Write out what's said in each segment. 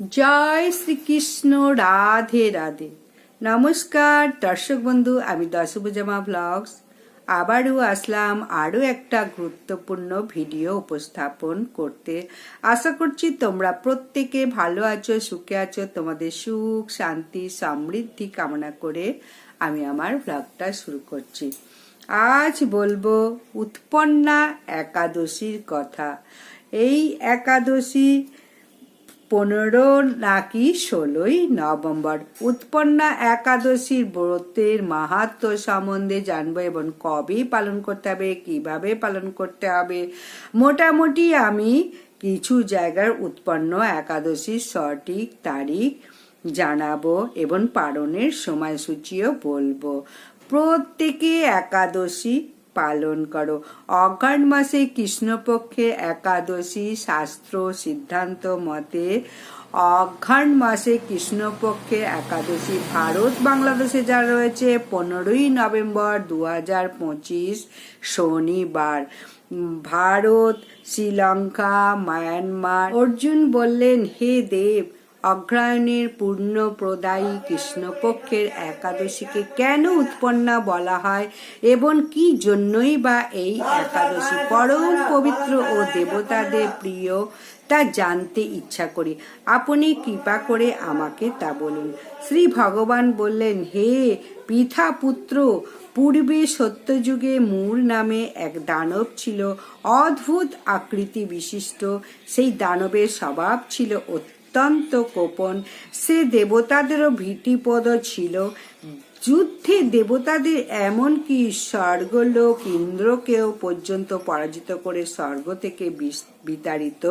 জয় শ্রীকৃষ্ণ, রাধে রাধে। নমস্কার, দর্শক বন্ধু, আমি দশভুজামা ব্লগস। আবারও আসলাম আরও একটা গুরুত্বপূর্ণ ভিডিও উপস্থাপন করতে। আশা করছি তোমরা প্রত্যেকে ভালো আছো, সুখে আছো। তোমাদের সুখ, শান্তি, সমৃদ্ধি কামনা করে আমি আমার ব্লগটা শুরু করছি। আজ বলব উৎপন্না একাদশীর কথা। এই একাদশী পনেরো নাকি ষোলোই নভেম্বর। উৎপন্না একাদশীর ব্রতের মাহাত্ম সম্বন্ধে জানব এবং কবে পালন করতে হবে, কীভাবে পালন করতে হবে। মোটামুটি আমি কিছু জায়গার উৎপন্ন একাদশীর সঠিক তারিখ জানাব এবং পালনের সময়সূচিও বলব। প্রত্যেকে একাদশী পালন করো। অঘ্রাণ মাসে কৃষ্ণপক্ষে একাদশী শাস্ত্র সিদ্ধান্ত মতে অঘ্রাণ মাসে কৃষ্ণপক্ষে একাদশী ভারত বাংলাদেশে যা রয়েছে, পনেরোই নভেম্বর দু হাজার পঁচিশ শনিবার। ভারত, শ্রীলঙ্কা, মায়ানমার। অর্জুন বললেন, হে দেব অগ্রায়ণের পূর্ণ প্রদায়ী কৃষ্ণপক্ষের একাদশীকে কেন উৎপন্না বলা হয়, এবং কি জন্যই বা এই একাদশী পরম পবিত্র ও দেবতাদের প্রিয়, তা জানতে ইচ্ছা করি। আপনি কৃপা করে আমাকে তা বলুন। শ্রী ভগবান বললেন, হে পিথা পুত্র, পূর্বে সত্যযুগে মূর নামে এক দানব ছিল, অদ্ভুত আকৃতি বিশিষ্ট, সেই দানবের স্বভাব ছিল অত্যন্ত কোপন সে দেবতাদেরও ভীতিপদ ছিল। যুদ্ধে দেবতাদের এমনকি স্বর্গলোক ইন্দ্রকেও পর্যন্ত পরাজিত করে স্বর্গ থেকে বিতাড়িত?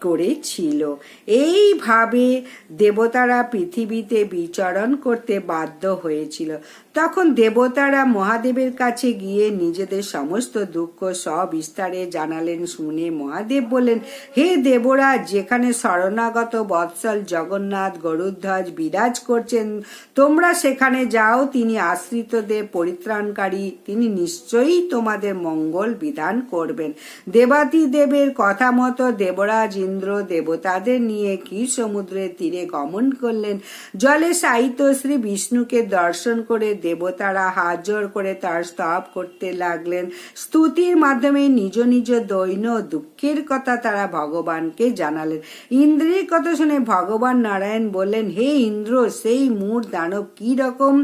করেছিল। এইভাবে দেবতারা পৃথিবীতে বিচরণ করতে বাধ্য হয়েছিল। তখন দেবতারা মহাদেবের কাছে গিয়ে নিজেদের সমস্ত দুঃখ সবিস্তারে জানালেন, শুনে মহাদেব বললেন, হে দেবরাজ যেখানে শরণাগত বৎসল জগন্নাথ গরুধ্বজ বিরাজ করছেন, তোমরা সেখানে যাও, তিনি আশ্রিতদের পরিত্রাণকারী, তিনি নিশ্চয়ই তোমাদের মঙ্গল বিধান করবেন। দেবাতি দেবের কথা মতো দেবরাজ ইন্দ্র দেবতাদের নিয়ে কি সমুদ্রের তীরে গমন করলেন? জলে সাহিত্য শ্রী বিষ্ণুকে দর্শন করে দেবতারা হাজর করে তার স্তব করতে লাগলেন। স্তুতির মাধ্যমে নিজ নিজ দৈন দুঃখের কথা তারা ভগবানকে জানালেন। ইন্দ্রের কথা শুনে ভগবান নারায়ণ বললেন, হে ইন্দ্র, সেই মূর দানব কি রকম?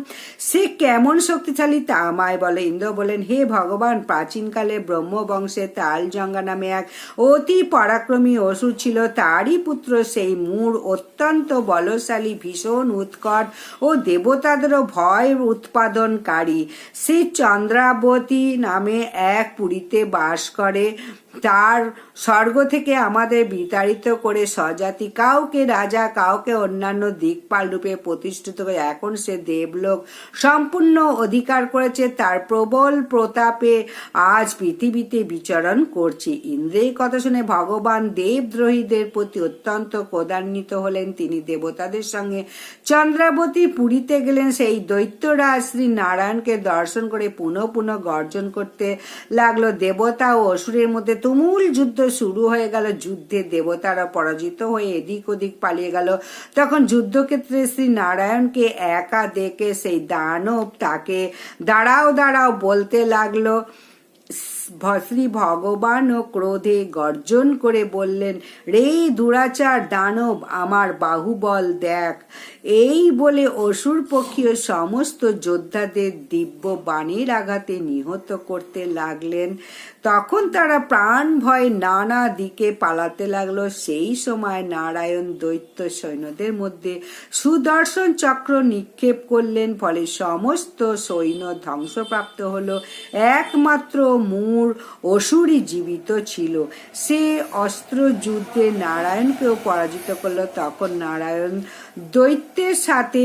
সে কেমন শক্তিশালী? তা আমায় বলে। ইন্দ্র বলেন হে ভগবান, প্রাচীনকালে ব্রহ্মবংশে তালজঙ্গা নামে এক অতি পরাক্রমী অসুর ছিল, তারই পুত্র সেই মূর অত্যন্ত বলশালী, ভীষণ উৎকট ও দেবতাদেরও ভয় উৎপাদনকারী। সে চন্দ্রাবতী নামে এক পুরীতে বাস করে। তার স্বর্গ থেকে আমাদের বিতাড়িত করে স্বজাতি, কাউকে রাজা, কাউকে অন্যান্য দিকপাল রূপে প্রতিষ্ঠিত করে এখন সে দেবলোক। সম্পূর্ণ অধিকার করেছে, তার প্রবল প্রতাপে আজ পৃথিবীতে বিচরণ করছে। ইন্দ্রের কথা শুনে ভগবান দেবদ্রোহীদের প্রতি অত্যন্ত ক্রোধান্বিত হলেন। তিনি দেবতাদের সঙ্গে চন্দ্রাবতী পুরীতে গেলেন। সেই দৈত্যরাজ শ্রী নারায়ণকে দর্শন করে পুনঃ পুনঃ গর্জন করতে লাগল। দেবতা ও অসুরের মধ্যে তুমুল যুদ্ধ শুরু হয়ে গেল। যুদ্ধে দেবতারা পরাজিত হয়ে এদিক ওদিক পালিয়ে গেল। তখন যুদ্ধক্ষেত্রে শ্রী নারায়ণকে একা দেখে সেই দানব তাকে দাঁড়াও দাঁড়াও বলতে লাগল। শ্রী ভগবান ও ক্রোধে গর্জন করে বললেন, রে দুরাচার দানব, আমার বাহুবল দেখ। এই বলে অসুর পক্ষীয় সমস্ত যোদ্ধাদের দিব্য বাণীর আঘাতে নিহত করতে লাগলেন। তখন তারা প্রাণ ভয়ে নানা দিকে পালাতে লাগল। সেই সময় নারায়ণ দৈত্য সৈন্যদের মধ্যে সুদর্শন চক্র নিক্ষেপ করলেন। ফলে সমস্ত সৈন্য ধ্বংসপ্রাপ্ত হলো। একমাত্র মূর অসুরই জীবিত ছিল। সে অস্ত্র যুদ্ধে নারায়ণকেও পরাজিত করল। তখন নারায়ণ দৈত্যের সাথে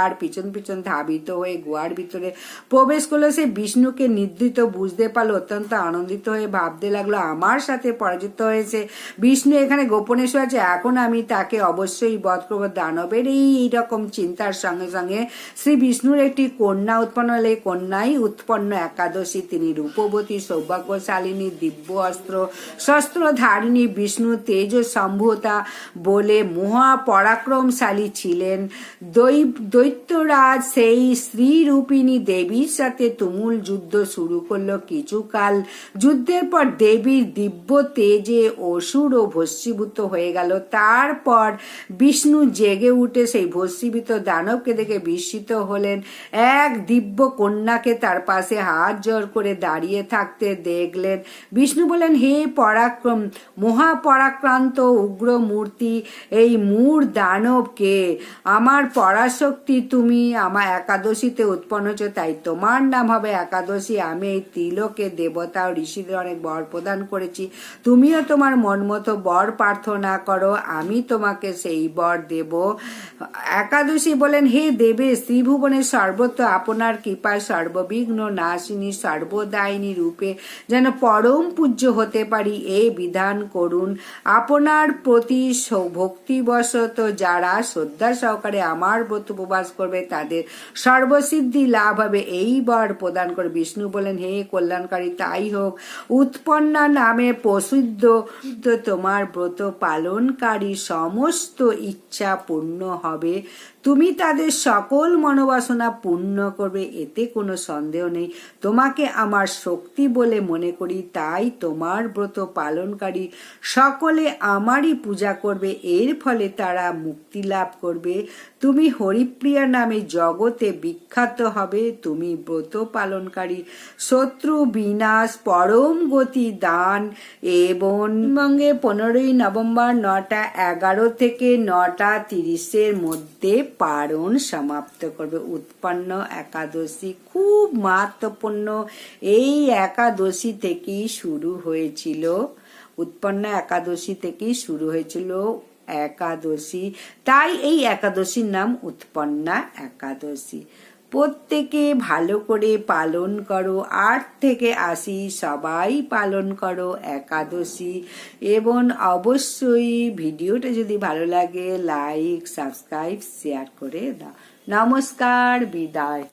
পিছন পিছন ধাবিত হয়ে গুহার ভিতরে প্রবেশ করল। সে বিষ্ণুকে নিদ্রিত বুঝতে পারল, অত্যন্ত আনন্দিত হয়ে ভাবতে লাগল, আমার সাথে পরাজিত হয়েছে। বিষ্ণু এখানে গোপনে শুয়ে আছে। এখন আমি তাকে অবশ্যই বধ করব। দানবের এই এইরকম চিন্তার সঙ্গে সঙ্গে শ্রী বিষ্ণুর একটি কন্যা উৎপন্ন হলে। কন্যাই উৎপন্ন একাদশী। তিনি রূপবতী, সৌভাগ্যশালিনী দিব্য অস্ত্র শস্ত্র ধারিণী, বিষ্ণু, তেজ সম্ভূতা বলে মহা পরাক্রমশালী ছিলেন দৈ- দৈত্যরাজ সেই শ্রীরূপিণী দেবীর সাথে তুমুল যুদ্ধ শুরু করল কিছুকাল। যুদ্ধের পর দেবীর দিব্য তেজে অসুর ও ভস্মীভূত হয়ে গেল। তারপর বিষ্ণু জেগে উঠে সেই ভস্মীভূত দানবকে দেখে বিস্মিত হলেন। এক দিব্য কন্যাকে তার পাশে হাত জোর করে দাঁড়িয়ে থাকতে দেখলেন। বিষ্ণু বলেন হে পরাক্রম, মহাপরাক্রান্ত উগ্র মূর্তি এই মূর দানবকে, আমার পরাশক্তি তুমি আমার একাদশীতে উৎপন্ন হচ্ছে তাই তোমার নাম হবে একাদশী। আমি এই তিলকে, দেবতা ও ঋষিদের অনেক বর প্রদান করেছি। তুমিও তোমার মন মতো বর প্রার্থনা করো, আমি তোমাকে সেই বর দেব। একাদশী বলেন, হে দেবে শ্রীভুবনের সর্বত্র আপনার কৃপায় সর্ববিঘ্ন নাশিনী, সর্বদায়িনী রূপে যেন পরম পূজ্য হতে পারি, এ বিধান করুন। আপনার প্রতি ভক্তিবশত যারা শ্রদ্ধা সহকারে আমার ব্রত উপবাস করবে, তাদের সর্বসিদ্ধি লাভ হবে। এই বর প্রদান করে বিষ্ণু বলেন হে কল্যাণকারী, তাই হোক। উৎপন্না নামে প্রসিদ্ধ তো তোমার ব্রত পালনকারী সমস্ত ইচ্ছা পূর্ণ হবে। তুমি তাদের সকল মনোবাসনা পূর্ণ করবে, এতে কোনো সন্দেহ নেই। তোমাকে আমার শক্তি বলে মনে করি, তাই তোমার ব্রত পালনকারী সকলে আমারই পূজা করবে। এর ফলে তারা মুক্তি লাভ করবে। তুমি হরিপ্রিয়া নামে জগতে বিখ্যাত হবে তুমি ব্রত পালনকারী। শত্রু, বিনাশ, পরম গতি দান এবং বঙ্গে পনেরোই নভেম্বর নটা এগারো থেকে নটা তিরিশের মধ্যে পারণ সমাপ্ত করবে। উৎপন্ন একাদশী খুব মাহাত্মপূর্ণ এই একাদশী থেকেই শুরু হয়েছিল। উৎপন্ন একাদশী থেকেই শুরু হয়েছিল। একাদশী। তাই এই একাদশীর নাম উৎপন্না একাদশী। প্রত্যেকে ভালো করে পালন করো, আট থেকে আশি সবাই পালন করো একাদশী। এবং অবশ্যই ভিডিওটা যদি ভালো লাগে, লাইক, সাবস্ক্রাইব, শেয়ার করে দাও। নমস্কার, বিদায়।